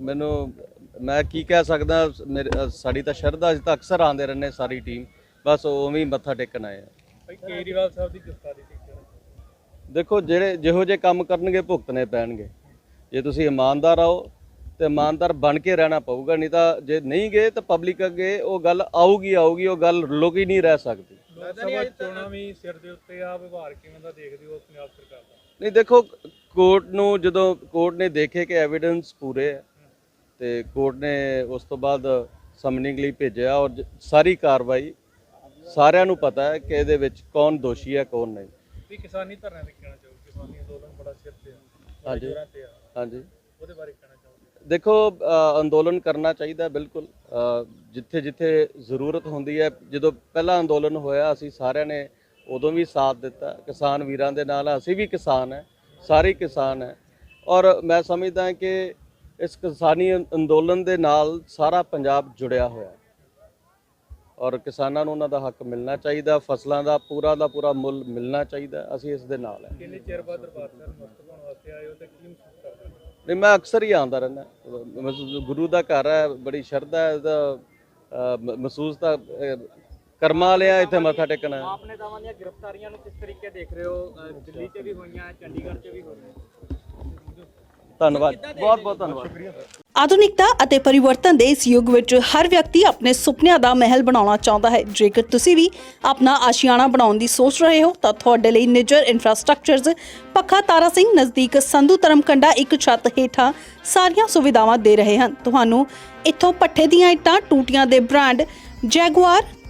ਮੈਨੂੰ ਮੈਂ ਕੀ ਕਹਿ ਸਕਦਾ ਸਾਡੀ ਤਾਂ ਸ਼ਰਧਾ ਅਸੀਂ ਤਾਂ ਅਕਸਰ ਆਉਂਦੇ ਰਹਿੰਦੇ ਸਾਰੀ ਟੀਮ ਬਸ ਉਵੇਂ ਹੀ ਮੱਥਾ ਟੇਕਣ ਆਏ ਆ। ਭਾਈ ਕੇਜਰੀਵਾਲ ਸਾਹਿਬ ਦੀ ਗ੍ਰਿਫਤਾਰੀ ਤੇ ਦੇਖੋ ਜਿਹੜੇ ਜਿਹੋ ਜਿਹੇ ਕੰਮ ਕਰਨਗੇ ਭੁਗਤਣੇ ਪੈਣਗੇ। ਜੇ ਤੁਸੀਂ ਇਮਾਨਦਾਰ ਆਓ ਤੇ ਇਮਾਨਦਾਰ ਬਣ ਕੇ ਰਹਿਣਾ ਪਊਗਾ ਨਹੀਂ ਤਾਂ ਜੇ ਨਹੀਂ ਗਏ ਤਾਂ ਪਬਲਿਕ ਅੱਗੇ ਉਹ ਗੱਲ ਆਊਗੀ ਆਊਗੀ ਉਹ ਗੱਲ ਲੁਕੀ ਨਹੀਂ ਰਹਿ ਸਕਦੀ। ਲੋਕ ਸਭਾ ਚੋਣਾਂ ਵੀ ਸਿਰ ਦੇ ਉੱਤੇ ਆ ਵਿਵਹਾਰ ਕਿਵੇਂ ਦਾ ਦੇਖਦੇ ਹੋ ਪੰਜਾਬ ਸਰਕਾਰ ਦਾ? ਨਹੀਂ ਦੇਖੋ ਕੋਰਟ ਨੂੰ ਜਦੋਂ ਕੋਰਟ ਨੇ ਦੇਖੇ ਕਿ ਐਵੀਡੈਂਸ ਪੂਰੇ ਹੈ ਤੇ ਕੋਰਟ ਨੇ ਉਸ ਤੋਂ ਬਾਅਦ ਸਮਨਿੰਗ ਲਈ ਭੇਜਿਆ ਔਰ ਸਾਰੀ ਕਾਰਵਾਈ ਸਾਰਿਆਂ ਨੂੰ ਪਤਾ ਹੈ ਕਿ ਇਹਦੇ ਵਿੱਚ ਕੌਣ ਦੋਸ਼ੀ ਹੈ ਕੌਣ ਨਹੀਂ। ਵੀ ਕਿਸਾਨੀ ਧਰਨੇ ਤੇ ਕਹਿਣਾ ਚਾਹੋਗੇ? ਕਿਸਾਨੀ ਅੰਦੋਲਨ ਬੜਾ ਸਿਰ ਤੇ ਹਾਂਜੀ। ਹਾਂਜੀ। ਉਹਦੇ ਬਾਰੇ ਕਹਿਣਾ ਚਾਹੋਗੇ? ਦੇਖੋ ਅੰਦੋਲਨ ਕਰਨਾ ਚਾਹੀਦਾ ਬਿਲਕੁਲ। ਜਿੱਥੇ ਜਿੱਥੇ ਜ਼ਰੂਰਤ ਹੁੰਦੀ ਹੈ ਜਦੋਂ ਪਹਿਲਾ ਅੰਦੋਲਨ ਹੋਇਆ ਅਸੀਂ ਸਾਰਿਆਂ ਨੇ ਉਦੋਂ ਵੀ ਸਾਥ ਦਿੱਤਾ। ਕਿਸਾਨ ਵੀਰਾਂ ਦੇ ਨਾਲ ਅਸੀਂ ਵੀ ਕਿਸਾਨ ਹੈ। ਸਾਰੇ ਕਿਸਾਨ ਹੈ। ਔਰ ਮੈਂ ਸਮਝਦਾ ਕਿ ਇਸ ਕਿਸਾਨੀ ਅੰਦੋਲਨ ਦੇ ਨਾਲ ਸਾਰਾ ਪੰਜਾਬ ਜੁੜਿਆ ਹੋਇਆ ਹੈ। ਔਰ ਕਿਸਾਨਾਂ ਨੂੰ ਉਹਨਾਂ ਦਾ ਹੱਕ ਮਿਲਣਾ ਚਾਹੀਦਾ ਫਸਲਾਂ ਦਾ ਪੂਰਾ ਦਾ ਪੂਰਾ ਮੁੱਲ ਮਿਲਣਾ ਚਾਹੀਦਾ ਅਸੀਂ ਇਸ ਦੇ ਨਾਲ ਹੈ। ਕਿੰਨੇ ਚਿਰ ਬਾਅਦ ਦਰਬਾਰ ਸਾਹਿਬ ਮਸਤਕ ਹੋਣ ਵਾਸਤੇ ਆਏ ਹੋ ਤੇ ਕੀ ਮਹਿਸੂਸ ਕਰਦੇ ਨਹੀਂ ਮੈਂ ਅਕਸਰ ਹੀ ਆਉਂਦਾ ਰਹਿੰਦਾ ਗੁਰੂ ਦਾ ਘਰ ਹੈ ਬੜੀ ਸ਼ਰਧਾ ਹੈ ਮ- ਮਹਿਸੂਸ ਤਾਂ ਕਰਮਾਂ ਵਾਲਿਆ ਇੱਥੇ ਮੱਥਾ ਟੇਕਣਾ। ਹੈ ਆਪ ਨੇਤਾਵਾਂ ਦੀਆਂ ਗ੍ਰਿਫਤਾਰੀਆਂ ਨੂੰ ਕਿਸ ਤਰੀਕੇ ਦੇਖ ਰਹੇ ਹੋ? ਅ, ਦਿੱਲੀ 'ਚ ਵੀ ਹੋਈਆਂ ਚੰਡੀਗੜ੍ਹ 'ਚ ਵੀ ਹੋਈਆਂ ਧੰਨਵਾਦ। ਬਹੁਤ ਬਹੁਤ ਧੰਨਵਾਦ। ਆਧੁਨਿਕਤਾ ਅਤੇ ਪਰਿਵਰਤਨ ਦੇ ਇਸ ਯੁੱਗ ਵਿੱਚ ਹਰ ਵਿਅਕਤੀ ਆਪਣੇ ਸੁਪਨਿਆਂ ਦਾ ਮਹਿਲ ਬਣਾਉਣਾ ਚਾਹੁੰਦਾ ਹੈ। ਜੇਕਰ ਤੁਸੀਂ ਵੀ ਆਪਣਾ ਆਸ਼ੀਆਣਾ ਬਣਾਉਣ ਦੀ ਸੋਚ ਰਹੇ ਹੋ ਤਾਂ ਤੁਹਾਡੇ ਲਈ ਨਿਜਰ ਇਨਫਰਾਸਟ੍ਰਕਚਰਜ਼ ਪੱਖਾ ਤਾਰਾ ਸਿੰਘ ਨਜ਼ਦੀਕ ਸੰਧੂ ਧਰਮਕੰਡਾ ਇੱਕ ਛੱਤ ਹੇਠਾਂ ਸਾਰੀਆਂ ਸੁਵਿਧਾਵਾਂ ਦੇ ਰਹੇ ਹਨ। ਤੁਹਾਨੂੰ ਇੱਥੋਂ ਪੱਠੇ ਦੀਆਂ ਇੱਟਾਂ ਟੂਟੀਆਂ ਦੇ ਬ੍ਰਾਂਡ ਜੈਗੁਆਰ